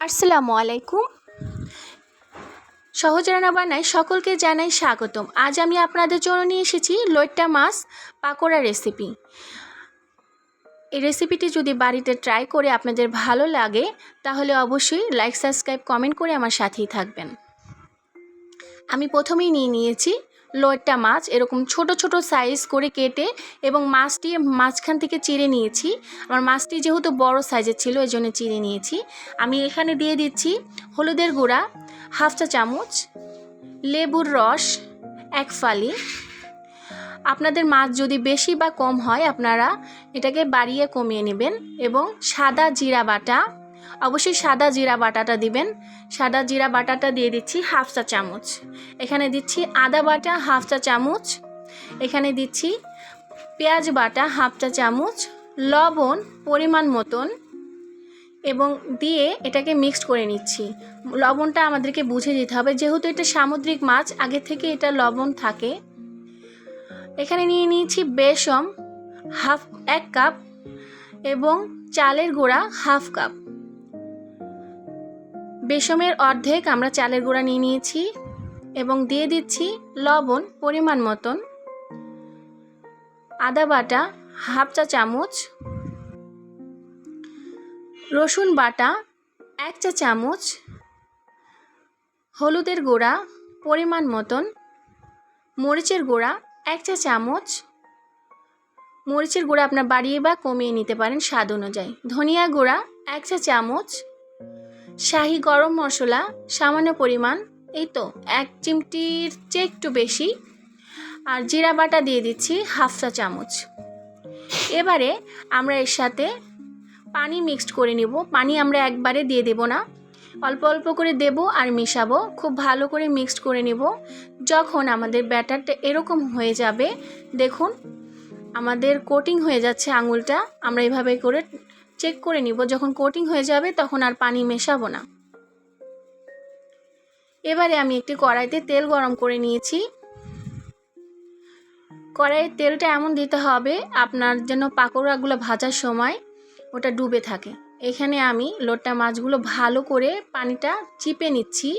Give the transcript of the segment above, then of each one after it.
আসসালামু আলাইকুম। সহজ রান্না বানায় সকলকে জানাই স্বাগতম। আজ আমি আপনাদের জন্য নিয়ে এসেছি লইট্টা মাছ পাকোড়া রেসিপি এই রেসিপিটি যদি বাড়িতে ট্রাই করে আপনাদের ভালো লাগে, তাহলে অবশ্যই লাইক সাবস্ক্রাইব কমেন্ট করে আমার সাথেই থাকবেন। আমি প্রথমেই নিয়ে নিয়েছি লইট্টা মাছ এরকম ছোট ছোট সাইজ করে কেটে এবং মাছটি মাঝখান থেকে চিড়ে নিয়েছি। আমার মাছটি যেহেতু বড় সাইজের ছিল এই জন্য চিড়ে নিয়েছি। আমি এখানে দিয়ে দিচ্ছি হলুদের গুঁড়া, হাফ চা চামচ, লেবুর রস, এক ফালি। আপনাদের মাছ যদি বেশি বা কম হয়, আপনারা এটাকে বাড়িয়ে কমিয়ে নেবেন এবং সাদা জিরা বাটা অবশ্যই সাদা জিরা বাটাটা দিবেন। সাদা জিরা বাটাটা দিয়ে দিচ্ছি হাফ চা চামচ। এখানে দিচ্ছি আদা বাটা হাফ চা চামচ। এখানে দিচ্ছি পেঁয়াজ বাটা হাফ চা চামচ। লবণ পরিমাণ মতন। এবং দিয়ে এটাকে মিক্সড করে নিচ্ছি। লবণটা আমাদেরকে বুঝে দিতে হবে। যেহেতু এটা সামুদ্রিক মাছ, আগে থেকে এটা লবণ থাকে। এখানে নিয়ে নিয়েছি বেসম হাফ, এক কাপ এবং চালের গুঁড়া হাফ কাপ। বেসমের অর্ধেক আমরা চালের গুঁড়া নিয়ে নিয়েছি এবং দিয়ে দিচ্ছি লবণ পরিমাণ মতন, আদা বাটা হাফ চা চামচ, রসুন বাটা এক চা চামচ, হলুদের গুঁড়া পরিমাণ মতন, মরিচের গুঁড়া এক চা চামচ। মরিচের গুঁড়া আপনার বাড়িয়ে বা কমিয়ে নিতে পারেন স্বাদ অনুযায়ী। ধনিয়া গুঁড়া এক চা চামচ শাহি গরম মশলা, সামান্য পরিমাণ, এই তো, এক চিমটির চেয়ে একটু বেশি। আর জিরা বাটা দিয়ে দিচ্ছি হাফ চা চামচ। এবারে আমরা এর সাথে পানি মিক্সড করে নিব। পানি আমরা একবারে দিয়ে দেব না। অল্প অল্প করে দেব আর মেশাবো। খুব ভালো করে মিক্সড করে নিব। যখন আমাদের ব্যাটারটা এরকম হয়ে যাবে, দেখুন, আমাদের কোটিং হয়ে যাচ্ছে আঙুলটা। আমরা এভাবে করে চেক করে নিব, যখন কোটিং হয়ে যাবে তখন আর পানি মেশাবো না। এবারে আমি একটি কড়াইতে তেল গরম করে নিয়েছি। কড়াইয়ের তেলটা এমন দিতে হবে, আপনার যেন পাকোড়াগুলো ভাজার সময় ওটা ডুবে থাকে। এখানে আমি লোটটা মাছগুলো ভালো করে পানিটা চিপে নিচ্ছি,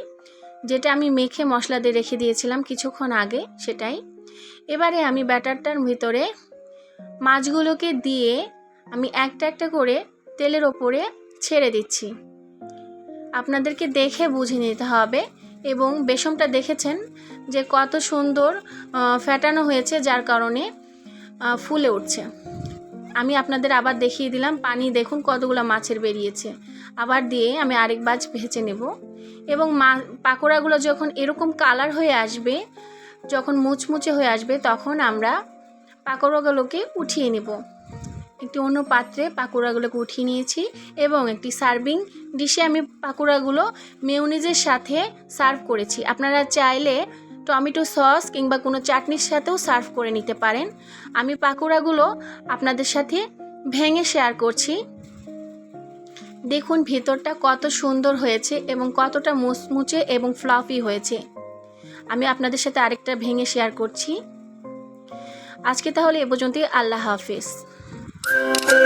যেটা আমি মেখে মশলা দিয়ে রেখে দিয়েছিলাম কিছুক্ষণ আগে সেটাই। এবারে আমি ব্যাটারটার ভিতরে মাছগুলোকে দিয়ে আমি একটা একটা করে তেলের ওপরে ছেড়ে দিচ্ছি। আপনাদেরকে দেখে বুঝে নিতে হবে এবং বেসমটা দেখেছেন যে কত সুন্দর ফ্যাটানো হয়েছে যার কারণে ফুলে উঠছে। আমি আপনাদের আবার দেখিয়ে দিলাম, পানি দেখুন কতগুলো মাছের বেরিয়েছে। আবার দিয়ে আমি আরেক বাজ ভেজে নেব এবং মা, পাকোড়াগুলো যখন এরকম কালার হয়ে আসবে, যখন মুচমুচে হয়ে আসবে, তখন আমরা পাকোড়াগুলোকে উঠিয়ে নেব। একটি অন্য পাত্রে পাকোড়াগুলোকে উঠিয়ে নিয়েছি এবং একটি সার্ভিং ডিশে আমি পাকোড়াগুলো মেউনিজের সাথে সার্ভ করেছি। আপনারা চাইলে টমেটো সস কিংবা কোনো চাটনির সাথেও সার্ভ করে নিতে পারেন। আমি পাকোড়াগুলো আপনাদের সাথে ভেঙে শেয়ার করছি। দেখুন ভেতরটা কত সুন্দর হয়েছে এবং কতটা মুচমুচে এবং ফ্লাফি হয়েছে। আমি আপনাদের সাথে আরেকটা ভেঙে শেয়ার করছি। আজকে তাহলে এ পর্যন্তই। আল্লাহ হাফিজ। Thank you.